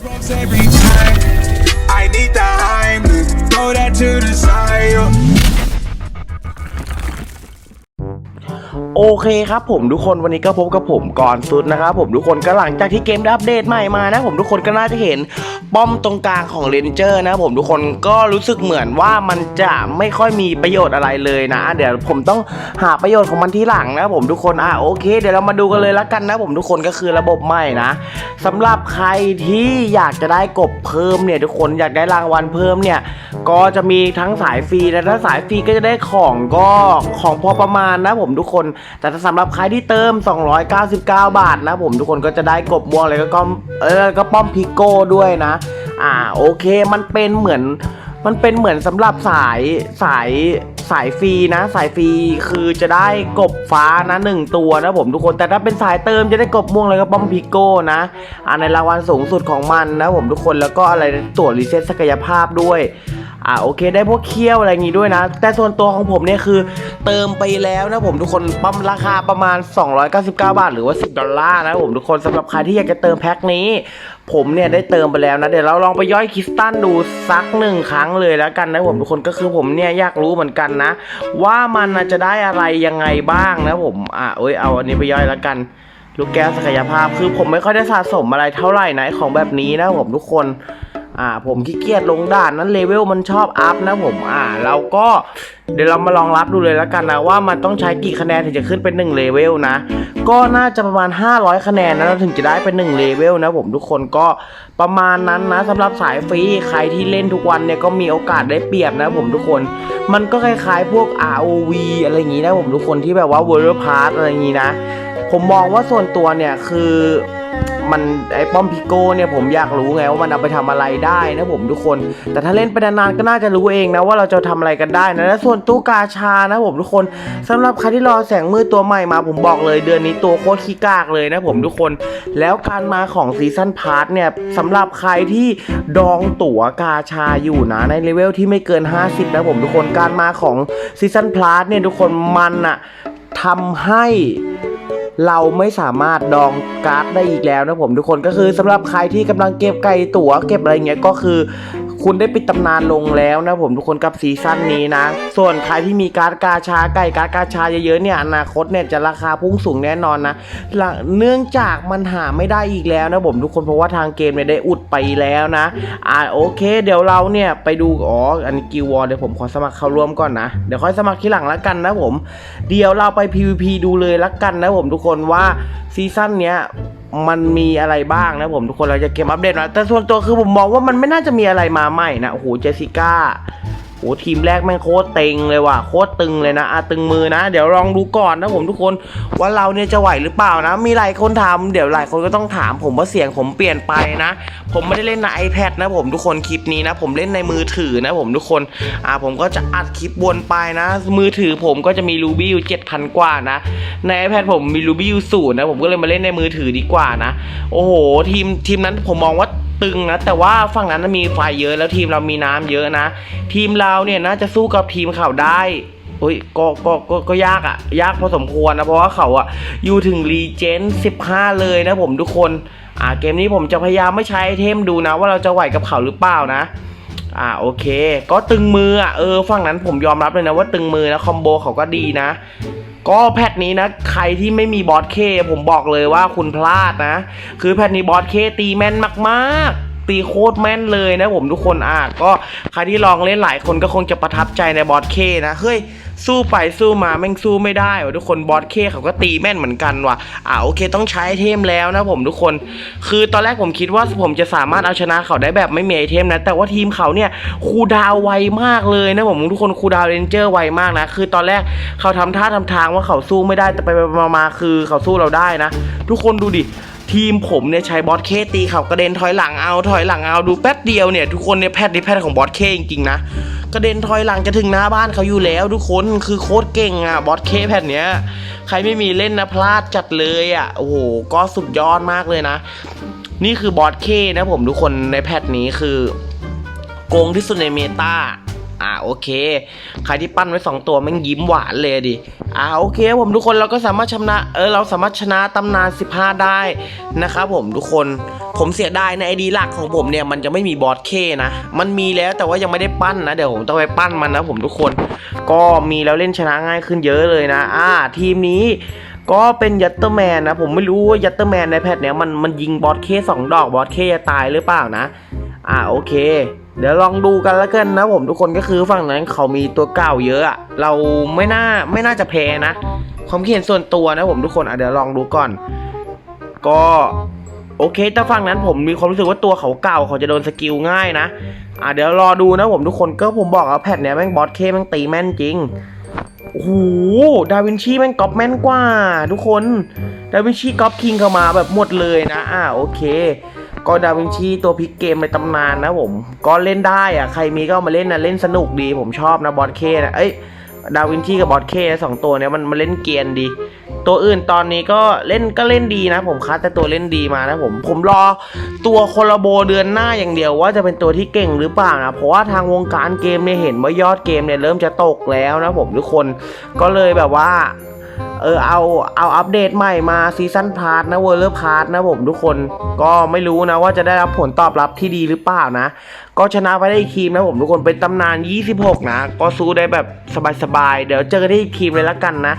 Xbox every โอเคครับผมทุกคนวันนี้ก็พบกับผมก่อนสุดนะครับผมทุกคนก็หลังจากที่เกมได้อัปเดตใหม่มานะผมทุกคนก็น่าจะเห็นป้อมตรงกลางของเรนเจอร์นะผมทุกคนก็รู้สึกเหมือนว่ามันจะไม่ค่อยมีประโยชน์อะไรเลยนะ เดี๋ยวผมต้องหาประโยชน์ของมันที่หลังนะผมทุกคนอะโอเค เดี๋ยวเรามาดูกันเลยละกันนะผมทุกคนก็คือระบบใหม่นะสำหรับใครที่อยากจะได้กบเพิ่มเนี่ยทุกคนอยากได้รางวัลเพิ่มเนี่ยก็จะมีทั้งสายฟรีและถ้าสายฟรีก็จะได้ของก็ของพอประมาณนะผมทุกคนแต่ถ้าสำหรับใครที่เติม 299 บาทนะผมทุกคนก็จะได้กบม่วงเลยก็ก้อมเออก็ป้อมพิโก้ด้วยนะ อ่าโอเคมันเป็นเหมือนมันเป็นเหมือนสำหรับสายสายสายฟรีนะ สายฟรีคือจะได้กบฟ้านะหนึ่งตัวนะผมทุกคนแต่ถ้าเป็นสายเติมจะได้กบม่วงเลยก็ป้อมพิโก้นะอ่าในรางวัลสูงสุดของมันนะผมทุกคนแล้วก็อะไรตัวรีเซ็ตศักยภาพด้วย อ่าโอเคได้พวกเคี้ยวอะไรอย่างงี้ด้วยนะ แต่ส่วนตัวของผมเนี่ยคือเติมไปแล้วนะผมทุกคนปั๊มราคาประมาณ 299 บาท หรือว่า 10 ดอลลาร์นะผมทุกคนสำหรับใครที่อยากจะเติมแพ็คนี้ ผมเนี่ยได้เติมไปแล้วนะเดี๋ยวเราลองไปย่อยคริสตัลดูสักหนึ่งครั้งเลยแล้วกันนะผมทุกคนก็คือผมเนี่ยอยากรู้เหมือนกันนะ ว่ามันจะได้อะไรยังไงบ้างนะผมอะเอ้ยเอาอันนี้ไปย่อยแล้วกันลูกแก้วศักยภาพคือผมไม่ค่อยได้สะสมอะไรเท่าไหร่นะของแบบนี้นะผมทุกคน อ่าผมขี้เกียจลงด่านนั้นเลเวลมันชอบอัพนะผมอ่าเราก็เดี๋ยวเรามาลองรับดูเลยแล้วกันนะว่ามันต้องใช้กี่คะแนนถึงจะขึ้นเป็น1เลเวลนะ ก็น่าจะประมาณ 500 คะแนนนะเราถึงจะได้เป็น1เลเวลนะผมทุกคนก็ประมาณนั้นนะสำหรับสายฟรีใครที่เล่นทุกวันเนี่ยก็มีโอกาสได้เปรียบนะผมทุกคน มันก็คล้ายๆพวก ROV อะไรอย่างนี้นะผมทุกคนที่แบบว่า World Pass อะไรอย่างนี้นะ ผมมองว่าส่วนตัวเนี่ยคือ มันไอ้ป้อมพิโก้เนี่ยผมอยากรู้ไงว่ามันเอาไปทำอะไรได้นะผมทุกคน แต่ถ้าเล่นไปนานๆก็น่าจะรู้เองนะว่าเราจะทำอะไรกันได้นะและส่วนตู้กาชานะผมทุกคนสำหรับใครที่รอแสงมืดตัวใหม่มาผมบอกเลยเดือนนี้ตัวโคตรขี้กากเลยนะผมทุกคน แล้วการมาของซีซันพาร์ทเนี่ยสำหรับใครที่ดองตั๋วกาชาอยู่นะในเลเวลที่ไม่เกิน 50 นะผมทุกคนการมาของซีซันพาร์ทเนี่ยทุกคนมันอะทำให้ เราไม่สามารถดองการ์ดได้อีกแล้วนะผมทุกคนก็คือสำหรับใครที่กำลังเก็บไก่ตั๋วเก็บอะไรเงี้ยก็คือ คุณได้ปิดตำนานลงแล้วนะผมทุกคนกับซีซั่นนี้นะ ส่วนใครที่มีการ์ดกาชาไก่การ์ดกาชาเยอะๆเนี่ยอนาคตเนี่ยจะราคาพุ่งสูงแน่นอนนะ เนื่องจากมันหาไม่ได้อีกแล้วนะผมทุกคนเพราะว่าทางเกมเนี่ยได้อุดไปแล้วนะ อ่าโอเค เดี๋ยวเราเนี่ยไปดูอ๋ออันนี้กิววอร์เดี๋ยวผมขอสมัครเข้าร่วมก่อนนะเดี๋ยวค่อยสมัครทีหลังละกันนะผม เดี๋ยวเราไป PVP ดูเลยละกันนะผมทุกคนว่าซีซั่นเนี้ย มันมีอะไรบ้างนะผมทุกคนเราจะเกมอัปเดตนะแต่ส่วนตัวคือผมมองว่ามันไม่น่าจะมีอะไรมาใหม่นะโอ้โหเจสสิก้า โอ้ทีมแรกแม่งโคตรเต็งเลยว่ะโคตรตึงเลยนะอะตึงมือนะ เดี๋ยวลองดูก่อนนะผมทุกคนว่าเราเนี่ยจะไหวหรือเปล่านะ มีหลายคนถามเดี๋ยวหลายคนก็ต้องถามผมว่าเสียงผมเปลี่ยนไปนะ ผมไม่ได้เล่นใน iPad นะผมทุกคนคลิปนี้นะ ผมเล่นในมือถือนะผมทุกคนอ่าผมก็จะอัดคลิปวนไปนะ มือถือผมก็จะมีรูบี้อยู่7,000กว่านะ ใน iPad ผมมีรูบี้อยู่ศูนย์นะผมก็เลยมาเล่นในมือถือดีกว่านะ โอ้โหทีมทีมนั้นผมมองว่า ตึงนะ แต่ว่าฝั่งนั้นมีไฟเยอะแล้วทีมเรามีน้ำเยอะนะ ทีมเราเนี่ยน่าจะสู้กับทีมเขาได้เฮ้ยก็ก็ก็ก็ยากอะยากพอสมควรนะ เพราะว่าเขาอะอยู่ถึงรีเจน15 เลยนะผมทุกคน อ่าเกมนี้ผมจะพยายามไม่ใช้ไอเทมดูนะ ว่าเราจะไหวกับเขาหรือเปล่านะ อ่าโอเค ก็ตึงมืออะเออฝั่งนั้นผมยอมรับเลยนะว่าตึงมือนะคอมโบเขาก็ดีนะ ก็แพทนี้นะ ใครที่ไม่มีบอสเคผมบอกเลยว่าคุณพลาดนะ คือแพทนี้บอสเคตีแม่นมากๆตีโคตรแม่นเลยนะผมทุกคนอะก็ใครที่ลองเล่นหลายคนก็คงจะประทับใจในบอสเคนะเฮ้ย สู้ไปสู้มาแม่งสู้ไม่ได้ว่ะทุกคนบอสเคเขาก็ตีแม่นเหมือนกันว่ะอ่าโอเคต้องใช้ไอเทมแล้วนะผมทุกคน คือตอนแรกผมคิดว่าผมจะสามารถเอาชนะเขาได้แบบไม่มีไอเทมนะแต่ว่าทีมเขาเนี่ยคูดาวไวมากเลยนะผมทุกคนคูดาวเรนเจอร์ไวมากนะคือตอนแรกเขาทำท่าทำทางว่าเขาสู้ไม่ได้แต่ไปๆมาคือเขาสู้เราได้นะ ทุกคนดูดิทีมผมเนี่ยใช้บอสเคตีเขากระเด็นถอยหลังเอาถอยหลังเอาดูแป๊บเดียวเนี่ยทุกคนเนี่ยแพทย์นี่แพทย์ของบอสเคจริงๆนะ กระเด็นถอยหลังจะถึงหน้าบ้านเขาอยู่แล้วทุกคนคือโคตรเก่งอะบอสเคแพทย์เนี้ยใครไม่มีเล่นนะพลาดจัดเลยอะโอ้โหก็สุดยอดมากเลยนะ นี่คือบอสเคนะผมทุกคนในแพทนี้คือ โกงที่สุดในเมตา อ่าโอเค ใครที่ปั้นไว้ 2 ตัวแม่งยิ้มหวานเลยดิ อ่าโอเคผมทุกคนเราก็สามารถชนะเออเราสามารถชนะตำนาน 15 ได้นะครับผมทุกคนผมเสียดายในไอดีหลักของผมเนี่ยมันจะไม่มีบอสเคนะ มันมีแล้วแต่ว่ายังไม่ได้ปั้นนะ เดี๋ยวผมต้องไปปั้นมันนะผมทุกคน ก็มีแล้วเล่นชนะง่ายขึ้นเยอะเลยนะ อ่า ทีมนี้ก็เป็นยัตเตอร์แมนนะ ผมไม่รู้ว่ายัตเตอร์แมนในแพทเนี้ยมันมันยิงบอสเคสองดอกบอสเคจะตายหรือเปล่านะ อ่าโอเค เดี๋ยวลองดูกันแล้วกันนะผมทุกคนก็คือฝั่งนั้นเขามีตัวเก่าเยอะอะเราไม่น่าไม่น่าจะแพ้นะความคิดเห็นส่วนตัวนะผมทุกคนอะเดี๋ยวลองดูก่อน ก็โอเคแต่ฝั่งนั้นผมมีความรู้สึกว่าตัวเขาเก่าเขาจะโดนสกิลง่ายนะอะเดี๋ยวรอดูนะผมทุกคนก็ผมบอกแล้วแพทเนี้ยแม่งบอสเคแม่งตีแม่นจริงโอ้โหดาวินชีแม่งก๊อปแม่นกว่า ทุกคน ดาวินชีก๊อปคิงเข้ามาแบบหมดเลยนะ อ่าโอเค ก็ดาวินชีตัวพลิกเกมในตำนานนะผม ก็เล่นได้อะใครมีก็มาเล่นนะเล่นสนุกดีผมชอบนะบอสเคนะ เอ้ยดาวินชีกับบอสเคสองตัวเนี้ยมันมันเล่นเกียนดี ตัวอื่นตอนนี้ก็เล่นก็เล่นดีนะผมคัดแต่ตัวเล่นดีมานะผม ผมรอตัวโคลาโบเดือนหน้าอย่างเดียวว่าจะเป็นตัวที่เก่งหรือเปล่านะ เพราะว่าทางวงการเกมเนี่ยเห็นว่ายอดเกมเนี่ยเริ่มจะตกแล้วนะผมทุกคน ก็เลยแบบว่า เออเอาเอาอัปเดตใหม่มาซีซันพาร์ทนะเวอร์เลอร์พาร์ทนะผมทุกคนก็ไม่รู้นะว่าจะได้รับผลตอบรับที่ดีหรือเปล่านะ ก็ชนะไปได้อีกทีมนะผมทุกคนเป็นตำนาน 26 นะ ก็สู้ได้แบบสบายๆ เดี๋ยวเจอกันที่อีกทีมเลยละกันนะ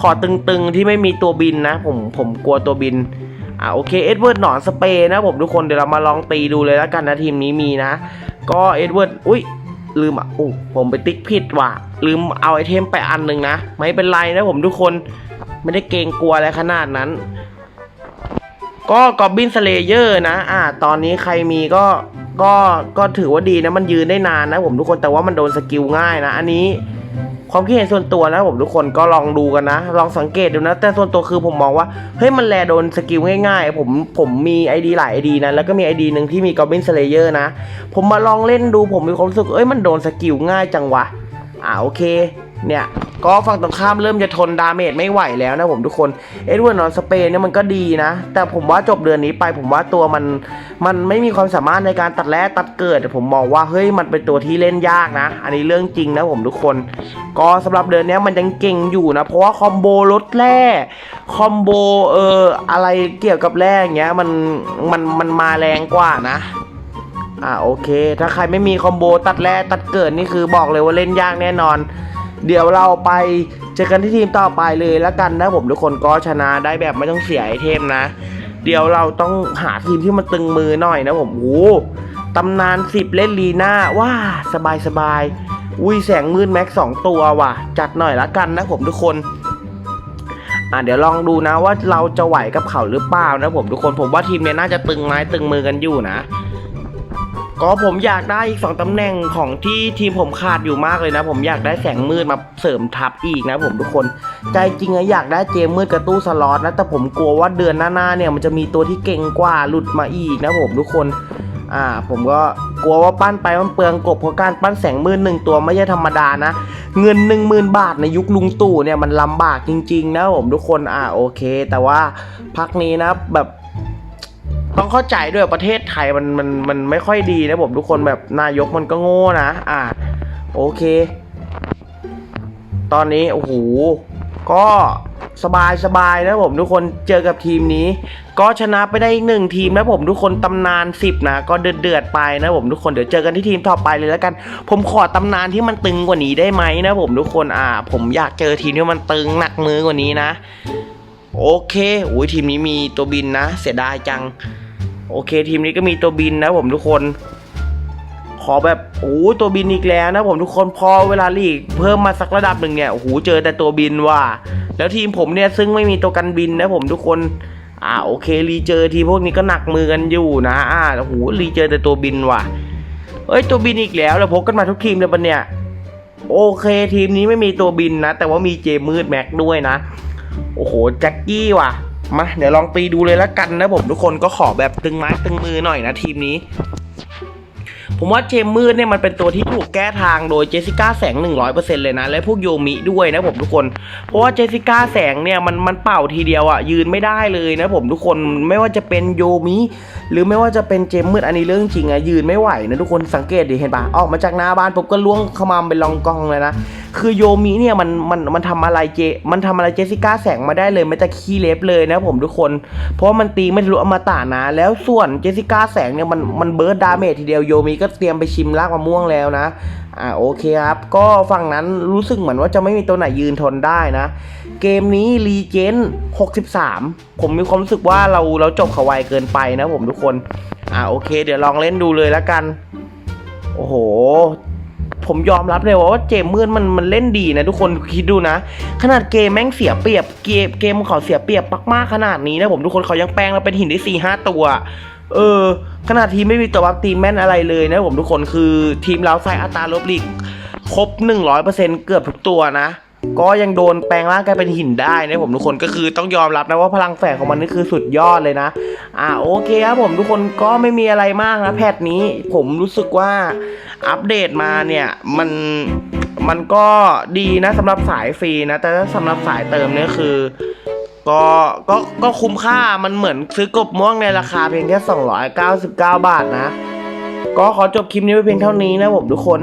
ขอตึงๆที่ไม่มีตัวบินนะ ผมผมกลัวตัวบินอ่าโอเคเอ็ดเวิร์ดหนอนสเปรย์นะผมทุกคนเดี๋ยวเรามาลองตีดูเลยละกันนะทีมนี้มีนะ ก็เอ็ดเวิร์ดอุ้ย ลืมอะโอ้ผมไปติ๊กผิดว่ะ ลืมเอาไอเทมไปอันหนึ่งนะ ไม่เป็นไรนะผมทุกคนไม่ได้เกรงกลัวอะไรขนาดนั้น ก็กอบบินสเลเยอร์นะ อ่า ตอนนี้ใครมีก็ก็ก็ถือว่าดีนะมันยืนได้นานนะผมทุกคนแต่ว่ามันโดนสกิลง่ายนะ อันนี้ ความคิดเห็นส่วนตัวนะผมทุกคนก็ลองดูกันนะ ลองสังเกตดูนะ แต่ส่วนตัวคือผมมองว่าเฮ้ยมันแลโดนสกิลง่ายๆ ผมผมมีไอดีหลายไอดีนะแล้วก็มีไอดีหนึ่งที่มีกอบบินสเลเยอร์นะ ผมมาลองเล่นดูผมมีความรู้สึกเอ้ยมันโดนสกิลง่ายจังวะอ่าโอเค เนี่ยก็ฝั่งตรงข้ามเริ่มจะทนดาเมจไม่ไหวแล้วนะผมทุกคนเอ็ดเวิร์ดนอนสเปนเนี่ยมันก็ดีนะ แต่ผมว่าจบเดือนนี้ไปผมว่าตัวมันมันไม่มีความสามารถในการตัดแร่ตัดเกิด ผมมองว่าเฮ้ยมันเป็นตัวที่เล่นยากนะ อันนี้เรื่องจริงนะผมทุกคน ก็สำหรับเดือนนี้มันยังเก่งอยู่นะ เพราะว่าคอมโบลดแร่คอมโบเอ่ออะไรเกี่ยวกับแร่อย่างเงี้ยมันมันมันมาแรงกว่านะอ่าโอเค ถ้าใครไม่มีคอมโบตัดแร่ตัดเกิดนี่คือบอกเลยว่าเล่นยากแน่นอน เดี๋ยวเราไปเจอกันที่ทีมต่อไปเลยแล้วกันนะผมทุกคนก็ชนะได้แบบไม่ต้องเสียไอเทมนะ เดี๋ยวเราต้องหาทีมที่มันตึงมือหน่อยนะผมโอ้ตำนานสิบเล่นลีน่าว้าสบายสบายอุ้ยแสงมืดแม็กสองตัวว่ะ จัดหน่อยละกันนะผมทุกคนอะเดี๋ยวลองดูนะว่าเราจะไหวกับเขาหรือเปล่านะผมทุกคนผมว่าทีมเนี้ยน่าจะตึงไม้ตึงมือกันอยู่นะ ก็ผมอยากได้อีกสองตำแหน่งของที่ทีมผมขาดอยู่มากเลยนะ ผมอยากได้แสงมืดมาเสริมทับอีกนะผมทุกคนใจจริงอะอยากได้เจมมืดกับตู้สล็อตนะแต่ผมกลัวว่าเดือนหน้าๆเนี่ยมันจะมีตัวที่เก่งกว่าหลุดมาอีกนะผมทุกคนอ่าผมก็กลัวว่าปั้นไปมันเปลืองกบเพราะการปั้นแสงมืดหนึ่งตัวไม่ใช่ธรรมดานะ เงินหนึ่งหมื่นบาทในยุคลุงตู่เนี่ยมันลำบากจริง ๆ นะผมทุกคนอ่าโอเค แต่ว่าพักนี้นะแบบ ต้องเข้าใจด้วยประเทศไทยมันมันมันไม่ค่อยดีนะผมทุกคนแบบนายกมันก็โง่นะ อ่าโอเค ตอนนี้โอ้โหก็สบายสบายนะผมทุกคนเจอกับทีมนี้ ก็ชนะไปได้อีกหนึ่งทีมนะผมทุกคนตำนาน 10 นะ ก็เดือดเดือดๆไปนะผมทุกคนเดี๋ยวเจอกันที่ทีมต่อไปเลยแล้วกัน ผมขอตำนานที่มันตึงกว่านี้ได้ไหมนะผมทุกคนอ่า ผมอยากเจอทีมที่มันตึงหนักมือกว่านี้นะ โอเคโอ้ยทีมนี้มีตัวบินนะ เสียดายจัง โอเคทีมนี้ก็มีตัวบินนะผมทุกคน ขอแบบโอ้ตัวบินอีกแล้วนะผมทุกคนพอเวลาลีกเพิ่มมาสักระดับหนึ่งเนี่ยโอ้โหเจอแต่ตัวบินว่ะแล้วทีมผมเนี่ยซึ่งไม่มีตัวกันบินนะผมทุกคนอ่าโอเครีเจอทีพวกนี้ก็หนักมือกันอยู่นะอ่าโอ้โหรีเจอแต่ตัวบินว่ะเอ้ยตัวบินอีกแล้วเราพกกันมาทุกทีมเลยปะเนี่ยโอเคทีมนี้ไม่มีตัวบินนะ แต่ว่ามีเจมืดแม็กด้วยนะ โอ้โหแจ็คกี้ว่ะ มาเดี๋ยวลองตีดูเลยละกันนะผมทุกคนก็ขอแบบตึงไม้ตึงมือหน่อยนะทีมนี้ ผมว่าเจมมืดเนี่ยมันเป็นตัวที่ถูกแก้ทางโดยเจสสิก้าแสง 100%เลยนะ และพวกโยมิด้วยนะผมทุกคน เพราะว่าเจสสิก้าแสงเนี่ยมันมันเป่าทีเดียวอะ่ะยืนไม่ได้เลยนะผมทุกคนไม่ว่าจะเป็นโยมิ หรือไม่ว่าจะเป็นเจมมืดอันนี้เรื่องจริงอะ่ะยืนไม่ไหวนะทุกคนสังเกตดิเห็นปะออกมาจากหน้าบ้านปุ๊บก็ล่วงเข้ามาเป็นรองกองเลยนะคือโยมิเนี่ยมันมันมันทำอะไรเจ มันทำอะไรเจสสิก้าแสงมาได้เลยไม่แต่ขี้เล็บเลยนะผมทุกคน เพราะว่ามันตีไม่ทะลุอมตะนะ แล้วส่วนเจสสิก้าแสงเนี่ยมันมันเบิร์ดดาเมจทีเดียวโยมิก็เตรียมไปชิมรากมะม่วงแล้วนะอ่าโอเคครับ ก็ฝั่งนั้นรู้สึกเหมือนว่าจะไม่มีตัวไหนยืนทนได้นะ เกมนี้รีเจน63 ผมมีความรู้สึกว่าเราเราจบเขาไวเกินไปนะผมทุกคนอ่าโอเค เดี๋ยวลองเล่นดูเลยแล้วกัน โอ้โหผมยอมรับเลยว่าเจมมืดมันมันเล่นดีนะทุกคนคิดดูนะ ขนาดเกมแม่งเสียเปรียบเกมเกมของเขาเสียเปรียบมากๆขนาดนี้นะผมทุกคนเขายังแปลงเราเป็นหินได้สี่ห้าตัว เออขนาดทีมไม่มีตัววัคตีมแม่นอะไรเลยนะผมทุกคนคือทีมเราใส่อัตราลบลีกครบ 100%เกือบทุกตัวนะ ก็ยังโดนแปลงร่างกลายเป็นหินได้นะผมทุกคนก็คือต้องยอมรับนะว่าพลังแฝงของมันนี่คือสุดยอดเลยนะ อ่าโอเคครับผมทุกคนก็ไม่มีอะไรมากนะแพทนี้ผมรู้สึกว่าอัปเดตมาเนี่ยมันมันก็ดีนะสำหรับสายฟรีนะ แต่สำหรับสายเติมเนี่ยคือ ก็ก็ก็คุ้มค่ามันเหมือนซื้อกบม่วงในราคาเพียงแค่ 299 บาทนะ ก็ขอจบคลิปนี้ไว้เพียงเท่านี้นะผมทุกคน